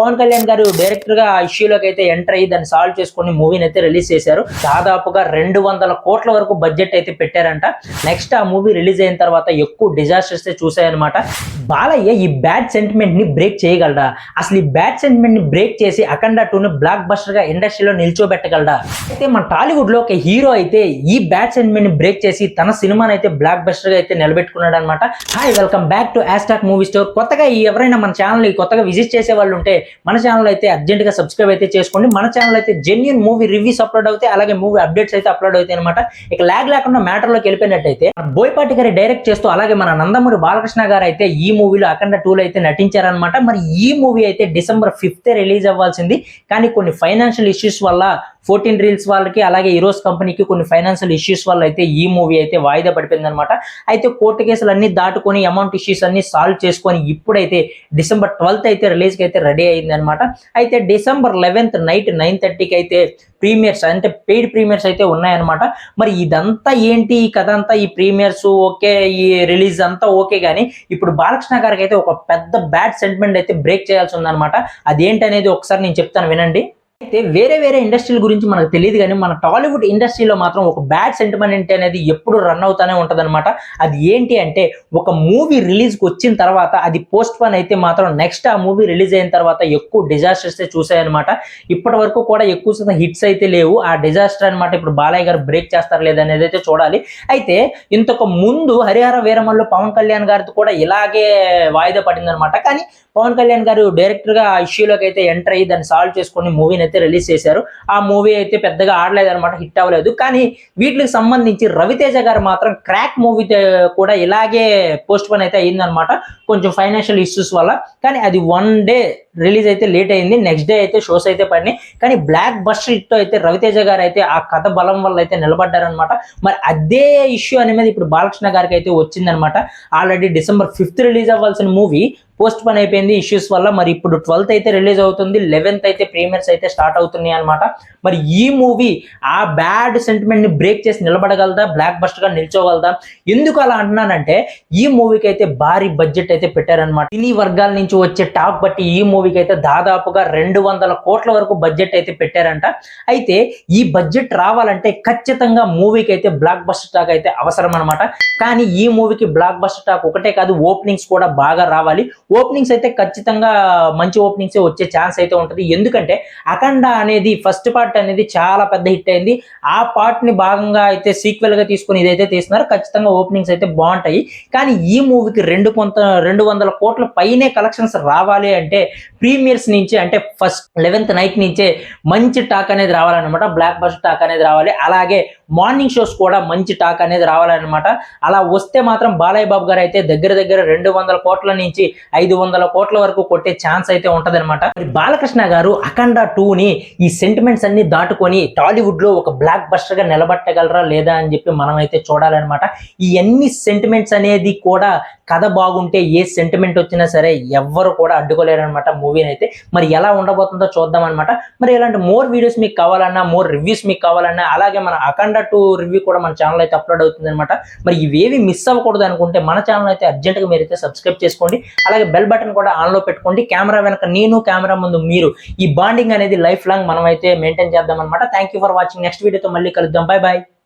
పవన్ కళ్యాణ్ గారు డైరెక్టర్గా ఆ ఇష్యూలోకి అయితే ఎంటర్ అయ్యి దాన్ని సాల్వ్ చేసుకుని మూవీని అయితే రిలీజ్ చేశారు. దాదాపుగా రెండు వందల కోట్ల వరకు బడ్జెట్ అయితే పెట్టారంట. నెక్స్ట్ ఆ మూవీ రిలీజ్ అయిన తర్వాత ఎక్కువ డిజాస్టర్స్ చూసాయన్నమాట బాలయ్య ఈ బ్యాడ్ సెంటిమెంట్ని బ్రేక్ చేయగలడా? అసలు ఈ బ్యాడ్ సెంటిమెంట్ని బ్రేక్ చేసి అఖండ టూ బ్లాక్ బస్టర్గా ఇండస్ట్రీలో నిల్చోబెట్టగలడా? అయితే మన టాలీవుడ్లో ఒక హీరో అయితే ఈ బ్యాడ్ సెంటిమెంట్ని బ్రేక్ చేసి తన సినిమాని అయితే బ్లాక్ బస్టర్గా అయితే నిలబెట్టుకున్నాడు అనమాట హాయ్ వెల్కమ్ బ్యాక్ టు యాస్టాక్ మూవీ స్టోర్ కొత్తగా ఎవరైనా మన ఛానల్ కొత్తగా విజిట్ చేసే వాళ్ళు ఉంటే మన ఛానల్ అయితే అర్జెంట్గా సబ్స్క్రైబ్ అయితే చేసుకోండి. మన ఛానల్ అయితే జెన్యున్ మూవీ రివ్యూస్ అప్లోడ్ అవుతాయి అలాగే మూవీ అప్డేట్స్ అయితే అప్లోడ్ అవుతాయి అనమాట ఇక లాగ్ లేకుండా మ్యాటర్లోకి వెళ్ళిపోయినట్టయితే బోయపాటి గారి డైరెక్ట్ చేస్తూ అలాగే మన నందమూరి బాలకృష్ణ గారు అయితే ఈ మూవీలో అఖండ టూలో అయితే నటించారనమాట మరి ఈ మూవీ అయితే డిసెంబర్ ఫిఫ్త్ రిలీజ్ అవ్వాల్సింది. కానీ కొన్ని ఫైనాన్షియల్ ఇష్యూస్ వల్ల ఫోర్టీన్ రీల్స్ వాళ్ళకి అలాగే హీరోస్ కంపెనీకి కొన్ని ఫైనాన్షియల్ ఇష్యూస్ వల్ల అయితే ఈ మూవీ అయితే వాయిదా పడిపోయింది అనమాట అయితే కోర్టు కేసులు అన్ని దాటుకొని అమౌంట్ ఇష్యూస్ అన్ని సాల్వ్ చేసుకొని ఇప్పుడైతే డిసెంబర్ ట్వెల్త్ అయితే రిలీజ్కి అయితే రెడీ అయింది అనమాట అయితే డిసెంబర్ లెవెన్త్ నైట్ నైన్ థర్టీకి అయితే ప్రీమియర్స్ అంటే పెయిడ్ ప్రీమియర్స్ అయితే ఉన్నాయన్నమాట. మరి ఇదంతా ఏంటి? ఈ కథ అంతా ఈ ప్రీమియర్స్ ఓకే ఈ రిలీజ్ అంతా ఓకే కానీ ఇప్పుడు బాలకృష్ణ గారికి అయితే ఒక పెద్ద బ్యాడ్ సెంటిమెంట్ అయితే బ్రేక్ చేయాల్సి ఉందన్నమాట. అదేంటనేది ఒకసారి నేను చెప్తాను వినండి. అయితే వేరే వేరే ఇండస్ట్రీల గురించి మనకు తెలియదు కానీ మన టాలీవుడ్ ఇండస్ట్రీలో మాత్రం ఒక బ్యాడ్ సెంటిమెంట్ అనేది ఎప్పుడు రన్ అవుతానే ఉంటుందన్నమాట. అది ఏంటి అంటే ఒక మూవీ రిలీజ్కి వచ్చిన తర్వాత అది పోస్ట్ పోన్ అయితే మాత్రం నెక్స్ట్ ఆ మూవీ రిలీజ్ అయిన తర్వాత ఎక్కువ డిజాస్టర్స్ చూసాయన్నమాట ఇప్పటి వరకు కూడా ఎక్కువ శాతం హిట్స్ అయితే లేవు. ఆ డిజాస్టర్ అన్నమాట ఇప్పుడు బాలయ్య గారు బ్రేక్ చేస్తారు లేదనేది అయితే చూడాలి. అయితే ఇంతకు ముందు హరిహర వీరమల్లు పవన్ కళ్యాణ్ గారితో కూడా ఇలాగే వాయిదా పడిందనమాట కానీ పవన్ కళ్యాణ్ గారు డైరెక్టర్గా ఆ ఇష్యూలోకి అయితే ఎంటర్ అయ్యి దాన్ని సాల్వ్ చేసుకొని మూవీని అయితే రిలీజ్ చేశారు. ఆ మూవీ అయితే పెద్దగా ఆడలేదు అనమాట హిట్ అవ్వలేదు. కానీ వీటికి సంబంధించి రవితేజ గారు మాత్రం క్రాక్ మూవీ కూడా ఇలాగే పోస్ట్ పోన్ అయితే అయ్యిందనమాట కొంచెం ఫైనాన్షియల్ ఇష్యూస్ వల్ల. కానీ అది వన్ డే రిలీజ్ అయితే లేట్ అయింది. నెక్స్ట్ డే అయితే షోస్ అయితే పడినాయి. కానీ బ్లాక్ బస్టర్ హిట్ అయితే రవితేజ గారు అయితే ఆ కథ బలం వల్ల అయితే నిలబడ్డారనమాట మరి అదే ఇష్యూ అనేది ఇప్పుడు బాలకృష్ణ గారికి అయితే వచ్చిందనమాట ఆల్రెడీ డిసెంబర్ ఫిఫ్త్ రిలీజ్ అవ్వాల్సిన మూవీ పోస్ట్ పని అయిపోయింది ఇష్యూస్ వల్ల. మరి ఇప్పుడు ట్వెల్త్ అయితే రిలీజ్ అవుతుంది లెవెన్త్ అయితే ప్రీమియర్స్ అయితే స్టార్ట్ అవుతున్నాయి అనమాట మరి ఈ మూవీ ఆ బ్యాడ్ సెంటిమెంట్ని బ్రేక్ చేసి నిలబడగలదా బ్లాక్ బస్ట్గా నిల్చోగలదా? ఎందుకు అలా అంటున్నానంటే ఈ మూవీకి అయితే భారీ బడ్జెట్ అయితే పెట్టారనమాట ఇన్ని వర్గాల నుంచి వచ్చే టాక్ బట్టి ఈ మూవీకి అయితే దాదాపుగా రెండు వందల కోట్ల వరకు బడ్జెట్ అయితే పెట్టారంట. అయితే ఈ బడ్జెట్ రావాలంటే ఖచ్చితంగా మూవీకి అయితే బ్లాక్ బస్టర్ టాక్ అయితే అవసరం అనమాట కానీ ఈ మూవీకి బ్లాక్ బస్టర్ టాక్ ఒకటే కాదు ఓపెనింగ్స్ కూడా బాగా రావాలి. ఓపెనింగ్స్ అయితే ఖచ్చితంగా మంచి ఓపెనింగ్స్ వచ్చే ఛాన్స్ అయితే ఉంటుంది. ఎందుకంటే అఖండ అనేది ఫస్ట్ పార్ట్ అనేది చాలా పెద్ద హిట్ అయింది. ఆ పార్ట్ని భాగంగా అయితే సీక్వెల్గా తీసుకుని ఇదైతే తీస్తున్నారో. ఖచ్చితంగా ఓపెనింగ్స్ అయితే బాగుంటాయి. కానీ ఈ మూవీకి రెండు కొంత రెండు వందల కోట్ల పైనే కలెక్షన్స్ రావాలి అంటే ప్రీమియర్స్ నుంచి అంటే ఫస్ట్ లెవెన్త్ నైట్ నుంచే మంచి టాక్ అనేది రావాలన్నమాట. బ్లాక్ బస్టర్ టాక్ అనేది రావాలి. అలాగే మార్నింగ్ షోస్ కూడా మంచి టాక్ అనేది రావాలన్నమాట. అలా వస్తే మాత్రం బాలయ్య బాబు గారు అయితే దగ్గర దగ్గర రెండు వందల కోట్ల నుంచి ఐదు వందల కోట్ల వరకు కొట్టే ఛాన్స్ అయితే ఉంటదన్నమాట. మరి బాలకృష్ణ గారు అఖండ టూని ఈ సెంటిమెంట్స్ అన్ని దాటుకొని టాలీవుడ్లో ఒక బ్లాక్ బస్టర్గా నిలబట్టగలరా లేదా అని చెప్పి మనం అయితే చూడాలన్నమాట. ఈ అన్ని సెంటిమెంట్స్ అనేది కూడా కథ బాగుంటే ఏ సెంటిమెంట్ వచ్చినా సరే ఎవ్వరు కూడా అడ్డుకోలేరనమాట మూవీని అయితే మరి ఎలా ఉండబోతుందో చూద్దాం అనమాట మరి ఇలాంటి మోర్ వీడియోస్ మీకు కావాలన్నా మోర్ రివ్యూస్ మీకు కావాలన్నా అలాగే మన అఖండ టూ రివ్యూ కూడా మన ఛానల్ అయితే అప్లోడ్ అవుతుంది అనమాట మరి ఇవేవి మిస్ అవ్వకూడదు అనుకుంటే మన ఛానల్ అయితే అర్జెంట్గా మీరు అయితే సబ్స్క్రైబ్ చేసుకోండి. అలాగే బెల్ బటన్ కూడా ఆన్లో పెట్టుకోండి. కెమెరా వెనక నేను కెమెరా ముందు మీరు. ఈ బాండింగ్ అనేది లైఫ్ లాంగ్ మనం అయితే మెయింటైన్ చేద్దాం అనమాట thank you for watching next వీడియోతో మళ్ళీ కలుద్దాం. Bye bye